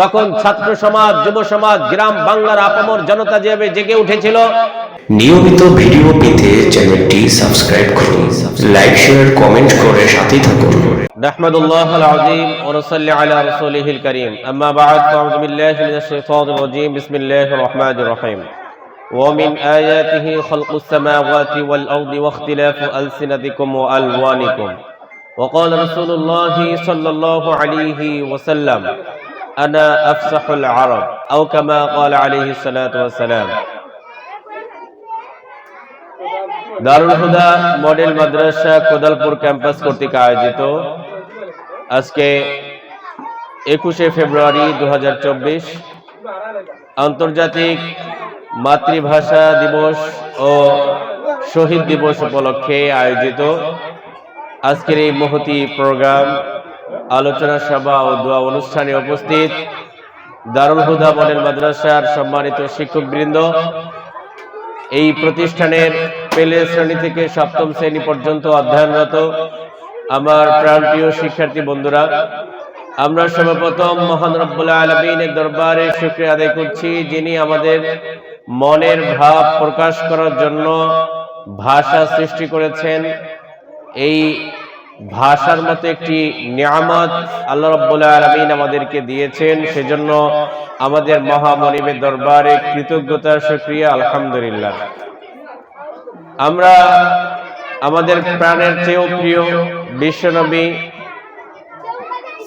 তখন ছাত্র সমাজ যুব সমাজ গ্রাম বাংলার আপামর জনতা যেভাবে জেগে উঠেছিল নিয়মিত ভিডিও পেতে চ্যানেলটি সাবস্ক্রাইব করুন লাইক শেয়ার কমেন্ট করে সাথেই থাকুন نحمد الله العظيم ونصلي على رسوله الكريم أما بعد فأعوذ بالله من الشيطان الرجيم بسم الله الرحمن الرحيم ومن آياته خلق السماوات والأرض واختلاف ألسنتكم وألوانكم وقال رسول الله صلى الله عليه وسلم আনা আফসাহুল আরব আও কামা ক্বাল আলাইহি সালাতু ওয়া দারুল হুদা মডেল মাদ্রাসা কোদালপুর ক্যাম্পাস কর্তৃক আয়োজিত। আজকে একুশে ফেব্রুয়ারি দু হাজার চব্বিশ আন্তর্জাতিক মাতৃভাষা দিবস ও শহীদ দিবস উপলক্ষে আয়োজিত। আজকের এই মহতি প্রোগ্রাম আলোচনা সভা ও দোয়া অনুষ্ঠানে উপস্থিত দারুল হুদা মডেল মাদ্রাসার সম্মানিত শিক্ষকবৃন্দ। এই প্রতিষ্ঠানের পেলে শ্রেণি থেকে সপ্তম শ্রেণি পর্যন্ত অধ্যয়নরত আমার প্রাণপ্রিয় শিক্ষার্থী বন্ধুরা, আমরা সর্বপ্রথম মহান আলমিনের দরবারে শুক্রিয়া আদায় করছি যিনি আমাদের মনের ভাব প্রকাশ করার জন্য ভাষা সৃষ্টি করেছেন। এই ভাষার মতো একটি নিয়ামত আল্লাহ রব্বুল্লাহ আলমিন আমাদেরকে দিয়েছেন। সেজন্য আমাদের মহামনিবের দরবারে কৃতজ্ঞতার শুক্রিয়া, আলহামদুলিল্লাহ। আমরা আমাদের প্রাণের চেয়েও প্রিয় বিশ্বনবী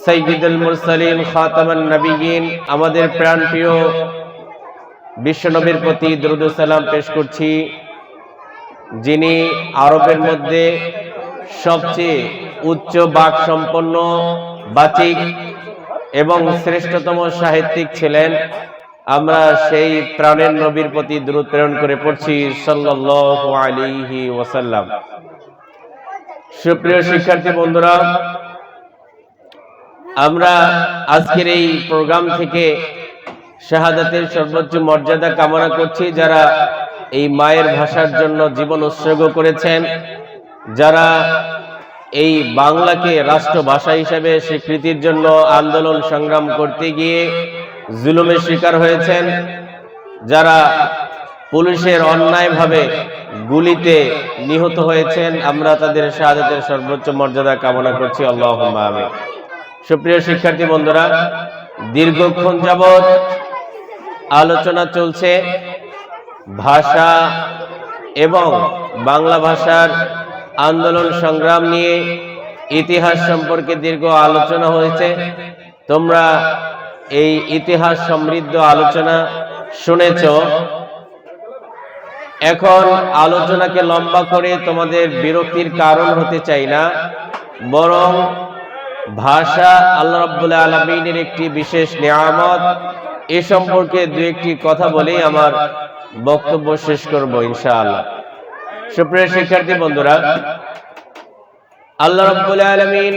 সৈয়দুল মুরসালিন, খাতামান নবীন, আমাদের প্রাণ প্রিয় বিশ্বনবীর প্রতি দ্রুদ সালাম পেশ করছি। যিনি আরবের মধ্যে সবচেয়ে উচ্চ বাক সম্পন্ন বাচিক এবং শ্রেষ্ঠতম সাহিত্যিক ছিলেন। আমরা সেই প্রাণের নবীর প্রতি দূরত প্রেরণ করে পড়ছি সাল্লাল্লাহু আলাইহি ওয়াসাল্লাম। সুপ্রিয় শিক্ষার্থী বন্ধুরা, আমরা আজকের এই প্রোগ্রাম থেকে শাহাদাতের সর্বোচ্চ মর্যাদা কামনা করছি যারা এই মায়ের ভাষার জন্য জীবন উৎসর্গ করেছেন। যারা এই বাংলাকে রাষ্ট্র ভাষা হিসেবে স্বীকৃতির জন্য আন্দোলন সংগ্রাম করতে গিয়ে জুলুমের শিকার হয়েছেন, যারা পুলিশের অন্যায়ভাবে গুলিতে নিহত হয়েছেন, আমরা তাদের শাহাদাতের সর্বোচ্চ মর্যাদা কামনা করছি। আল্লাহ আমিন। সুপ্রিয় শিক্ষার্থী বন্ধুরা, দীর্ঘক্ষণ যাবৎ আলোচনা চলছে ভাষা এবং বাংলা ভাষার আন্দোলন সংগ্রাম নিয়ে ইতিহাস সম্পর্কে দীর্ঘ আলোচনা হয়েছে। তোমরা এই ইতিহাস সমৃদ্ধ আলোচনা শুনেছ। এখন আলোচনাকে লম্বা করে তোমাদের বিরক্তির কারণ হতে চাই না, বরং ভাষা আল্লাহ রাব্বুল আলমিনের একটি বিশেষ নিয়ামত। এ সম্পর্কে দু একটি কথা বলেই আমার বক্তব্য শেষ করব ইনশাআল্লাহ। সুপ্রিয় শিক্ষার্থী বন্ধুরা, আল্লাহ রাব্বুল আলমিন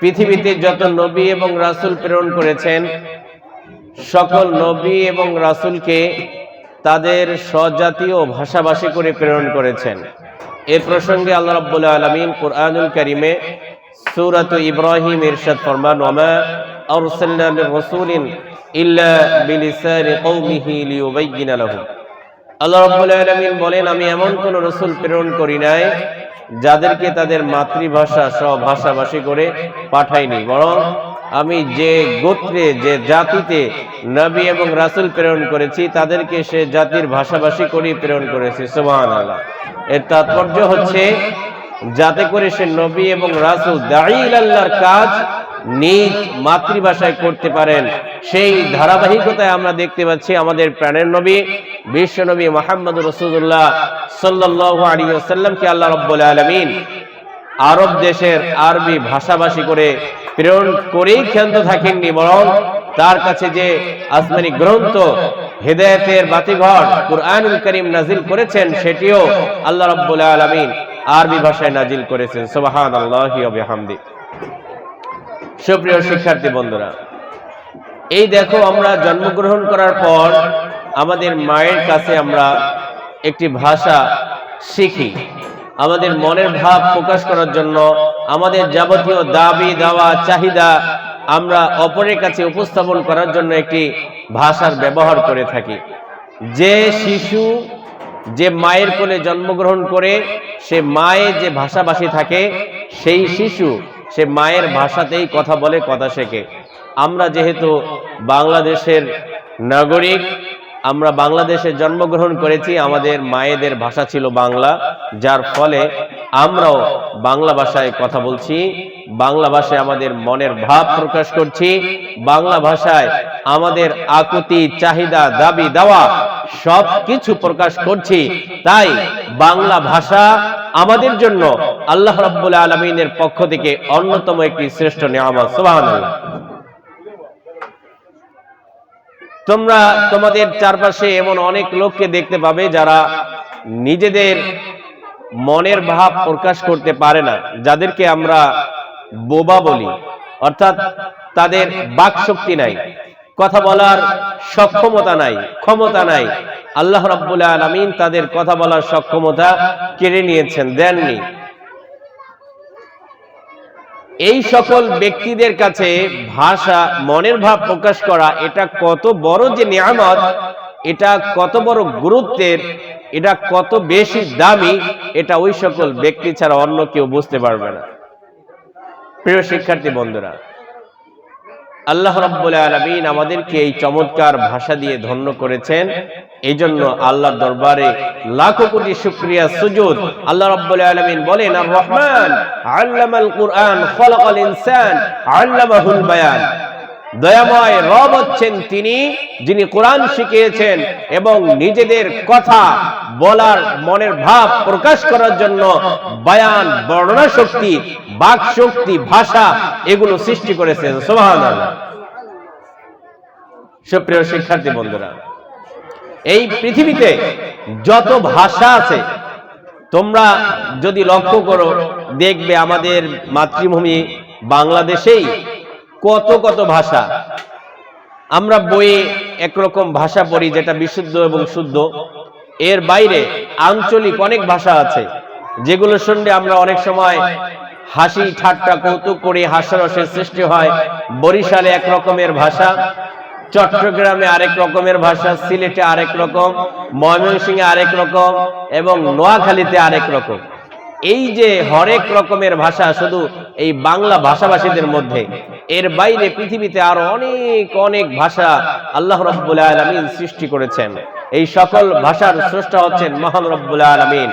পৃথিবীতে যত নবী এবং রাসূল প্রেরণ করেছেন, সকল নবী এবং রাসূলকে তাদের স্বজাতীয় ভাষাভাষী করে প্রেরণ করেছেন। এ প্রসঙ্গে আল্লাহ রাব্বুল আলামিন কোরআনুল কারিমে সূরাত ইব্রাহিম ইরশাদ ফরমান ওমা রাসূলিন ইল্লা বিলিসানি কওমিহি লিয়ুবাইয়িনা লাহুম। আল্লাহ রাব্বুল আলামিন বলেন, আমি এমন কোন রাসূল প্রেরণ করি নাই যাদেরকে তাদের মাতৃভাষা সহ ভাষাভাষী করে পাঠাইনি। বরং আমি যে গোত্রে, যে জাতিতে নবী এবং রাসুল প্রেরণ করেছি, তাদেরকে সে জাতির ভাষাভাষী করে প্রেরণ করেছে করেছি। সুবহানাল্লাহ। এর তাৎপর্য হচ্ছে, যাতে করে সে নবী এবং রাসূল দাঈল আল্লাহর কাজ নিজ মাতৃভাষায় করতে পারেন। সেই ধারাবাহিকতায় আমরা দেখতে পাচ্ছি আমাদের প্রাণের নবী, বিশ্ব নবী মোহাম্মদ রসুল্লাহ সাল্লাহ আলী আসাল্লামকে আল্লাহ রব্বুল আলমিন আরব দেশের আরবি ভাষাভাষী করে প্রেরণ করেই ক্ষান্ত থাকেননি, বরং তার কাছে যে আসমানি গ্রন্থ, হেদায়তের বাতিঘর কুরআনুল করিম নাজিল করেছেন, সেটিও আল্লাহ রব্বুল আলমিন আরবি ভাষায় নাজিল করেছেন। সুবাহান আল্লাহি হামদি সুপ্রিয় শিক্ষার্থী বন্ধুরা, এই দেখো আমরা জন্মগ্রহণ করার পর আমাদের মায়ের কাছে আমরা একটি ভাষা শিখি। আমাদের মনের ভাব প্রকাশ করার জন্য আমাদের যাবতীয় দাবি, দাওয়া, চাহিদা আমরা অপরের কাছে উপস্থাপন করার জন্য একটি ভাষার ব্যবহার করে থাকি। যে শিশু যে মায়ের কোলে জন্মগ্রহণ করে, সে মায়ের যে ভাষাভাষী থাকে, সেই শিশু সে মায়ের ভাষাতেই কথা বলে, কথা শেখে। আমরা যেহেতু বাংলাদেশের নাগরিক, আমরা বাংলাদেশে জন্মগ্রহণ করেছি, আমাদের মায়েদের ভাষা ছিল বাংলা, যার ফলে আমরাও বাংলা ভাষায় কথা বলছি, বাংলা ভাষায় আমাদের মনের ভাব প্রকাশ করছি, বাংলা ভাষায় আমাদের আকুতি, চাহিদা, দাবি, দেওয়া সব কিছু প্রকাশ করছি। তাই বাংলা ভাষা আমাদের জন্য আল্লাহ রাব্বুল আলমিনের পক্ষ থেকে অন্যতম একটি শ্রেষ্ঠ নিয়ামত। সুবহানাল্লাহ। তোমরা তোমাদের চারপাশে এমন অনেক লোককে দেখতে পাবে যারা নিজেদের মনের ভাব প্রকাশ করতে পারে না, যাদেরকে আমরা বোবা বলি। অর্থাৎ তাদের বাক শক্তি নাই। কথা বলার সক্ষমতা নাই, ক্ষমতা নাই। আল্লাহ রাব্বুল আলামিন তাদের কথা বলার সক্ষমতা কেড়ে নিয়েছেন, দেননি। এই সকল ব্যক্তিদের কাছে ভাষা, মনের ভাব প্রকাশ করা, এটা কত বড় যে নিয়ামত, এটা কত বড় গুরুত্বের, এটা কত বেশি দামি, এটা ওই সকল ব্যক্তি ছাড়া অন্য কেউ বুঝতে পারবে না। প্রিয় শিক্ষার্থী বন্ধুরা আল্লাহ রব্বুল আলমিন আমাদেরকে এই চমৎকার ভাষা দিয়ে ধন্য করেছেন। এই জন্য আল্লাহর দরবারে লাখো কোটি শুক্রিয়া সুজুদ। আল্লাহ রব্বুল আলমিন বলেন, আর রহমান, আল্লামাল কুরআন খলাকাল ইনসান, আল্লামাহুল বায়ান। দয়াময় রব হচ্ছেন তিনি, যিনি কোরআন শিখিয়েছেন এবং নিজেদের কথা বলার মনের ভাব প্রকাশ করার জন্য বায়ান, বর্ণনা শক্তি, বাক শক্তি, ভাষা এগুলো সৃষ্টি করেছেন সুবহানাল্লাহ। সুপ্রিয় শিক্ষার্থী বন্ধুরা, এই পৃথিবীতে যত ভাষা আছে, তোমরা যদি লক্ষ্য করো, দেখবে আমাদের মাতৃভূমি বাংলাদেশেই কত কত ভাষা। আমরা বইয়ে একরকম ভাষা পড়ি যেটা বিশুদ্ধ এবং শুদ্ধ। এর বাইরে আঞ্চলিক অনেক ভাষা আছে যেগুলোর শুনলে আমরা অনেক সময় হাসি, ঠাট্টা, কৌতুক করে, হাস্যরসের সৃষ্টি হয়। বরিশালে এক রকমের ভাষা, চট্টগ্রামে আরেক রকমের ভাষা, সিলেটে আরেক রকম, ময়মনসিংহে আরেক রকম এবং নোয়াখালীতে আরেক রকম। এই যে হরেক রকমের ভাষা শুধু এই বাংলা ভাষাভাষীদের মধ্যে, এর বাইরে পৃথিবীতে আরও অনেক অনেক ভাষা আল্লাহ রব্বুল আলমিন সৃষ্টি করেছেন। এই সকল ভাষার স্রষ্টা হচ্ছেন মহান রব্বুল আলমিন।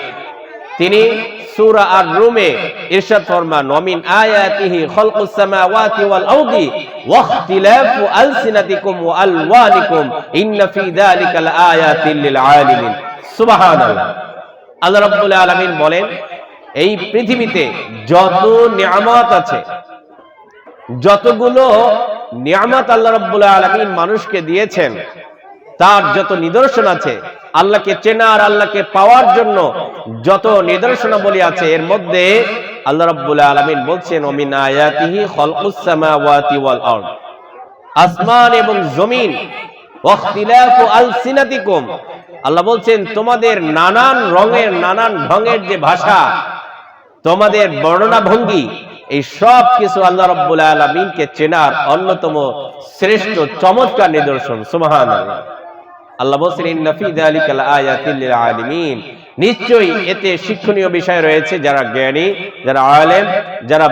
তিনি আর রুমে আয়াতিহি ওয়া আল্লাহ আলামিন বলেন এই পৃথিবীতে যত নিয়ামত আছে, যতগুলো নিয়ামত আল্লাহ রাব্বুল আলামিন মানুষকে দিয়েছেন, তার যত নিদর্শন আছে, আল্লাহকে চেনা আর আল্লাহকে পাওয়ার জন্য যত নিদর্শনাবলী আছে, এর মধ্যে আল্লাহ রাব্বুল আলামিন বলছেন আরদ। আসমান এবং জমিন আল্লাহ বলছেন, তোমাদের নানান রঙের, নানান ঢঙের যে ভাষা তোমাদের বর্ণনা ভঙ্গি এই সব কিছু আল্লাহ রাব্বুল আলামিনকে চেনার অন্যতম শ্রেষ্ঠ চমৎকার নিদর্শন সুবহানাল্লাহ। আল্লাহ বলছেন আলিমিন। নিশ্চয়ই এতে শিক্ষণীয় বিষয় রয়েছে যারা জ্ঞানী যারা আলেম যারা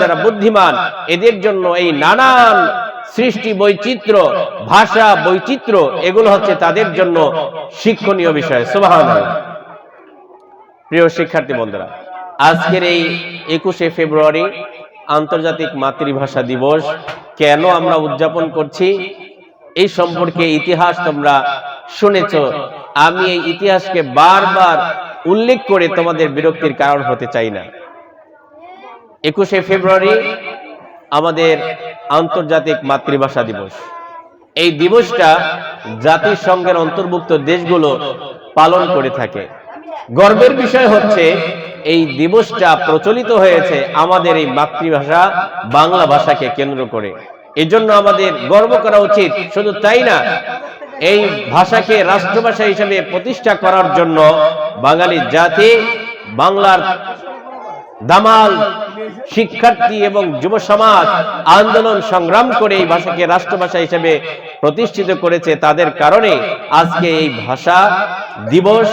যারা বুদ্ধিমান এদের জন্য এই নানান সৃষ্টি বৈচিত্র্য ভাষা বৈচিত্র্য এগুলো হচ্ছে তাদের জন্য শিক্ষণীয় বিষয় সুবহানাল্লাহ। প্রিয় শিক্ষার্থী বন্ধুরা আজকের এই একুশে ফেব্রুয়ারি আন্তর্জাতিক মাতৃভাষা দিবস কেন আমরা উদযাপন করছি এই সম্পর্কে ইতিহাস তোমরা শুনেছ। আমি এই ইতিহাসকে বারবার উল্লেখ করে তোমাদের বিরক্তির কারণ হতে চাই না। একুশে ফেব্রুয়ারি আমাদের আন্তর্জাতিক মাতৃভাষা দিবস। এই দিবসটা জাতিসংঘের অন্তর্ভুক্ত দেশগুলো পালন করে থাকে। গর্বের বিষয় হচ্ছে এই দিবসটা প্রচলিত হয়েছে আমাদের এই মাতৃভাষা বাংলা ভাষাকে কেন্দ্র করে। এজন্য আমাদের গর্ব করা উচিত, শুধু তাই না, এই ভাষাকে রাষ্ট্রভাষা হিসেবে প্রতিষ্ঠা করার জন্য বাঙালি জাতি, বাংলার দামাল শিক্ষার্থী এবং যুব সমাজ আন্দোলন সংগ্রাম করে এই ভাষাকে রাষ্ট্রভাষা হিসেবে প্রতিষ্ঠিত করেছে। তাদের কারণে আজকে এই ভাষা দিবস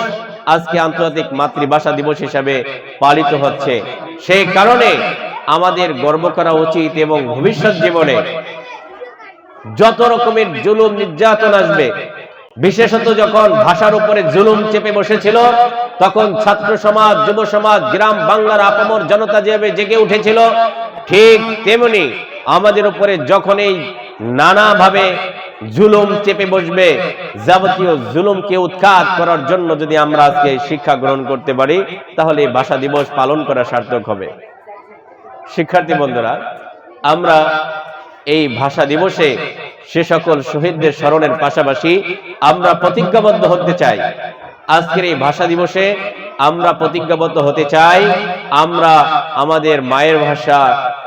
আজকে আন্তর্জাতিক মাতৃভাষা দিবস হিসাবে পালিত হচ্ছে। সেই কারণে আমাদের গর্ব করা উচিত এবং ভবিষ্যৎ জীবনে যত রকমের জুলুম নির্যাতন আসবে, বিশেষত যখন ভাষার উপরে জুলুম চেপে বসেছিল, তখন ছাত্র সমাজ, যুব সমাজ, গ্রাম বাংলার আপামর জনতা যেভাবে জেগে উঠেছিল, ঠিক তেমনি আমাদের উপরে যখন এই নানাভাবে জুলুম চেপে বসবে। যাবতীয় জুলুমকে উৎখাত করার জন্য যদি আমরা আজকে শিক্ষা গ্রহণ করতে পারি, তাহলে ভাষা দিবস পালন করা সার্থক হবে। শিক্ষার্থী বন্ধুরা, আমরা এই ভাষা দিবসে সে সকল শহীদদের স্মরণের পাশাপাশি আমরা প্রতিজ্ঞাবদ্ধ হতে চাই। আজকের এই ভাষা দিবসে আমরা প্রতিজ্ঞাবদ্ধ হতে চাই, আমরা আমাদের মায়ের ভাষা,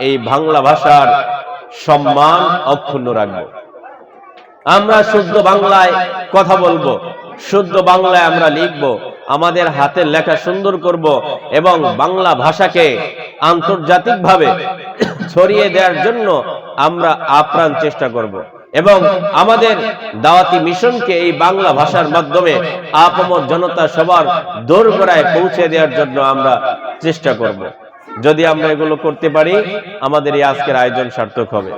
এই বাংলা ভাষার সম্মান অক্ষুণ্ণ রাখব। আমরা শুদ্ধ বাংলায় কথা বলব। শুদ্ধ বাংলায় আমরা লিখব, আমাদের হাতের লেখা সুন্দর করব এবং বাংলা ভাষাকে আন্তর্জাতিকভাবে ছড়িয়ে দেওয়ার জন্য আমরা আপ্রাণ চেষ্টা করব এবং আমাদের দাওয়াতি মিশনকে এই বাংলা ভাষার মাধ্যমে আপমর জনতা সবার দোরগোড়ায় পৌঁছে দেওয়ার জন্য আমরা চেষ্টা করব। যদি আমরা এগুলো করতে পারি, আমাদের এই আজকের আয়োজন সার্থক হবে।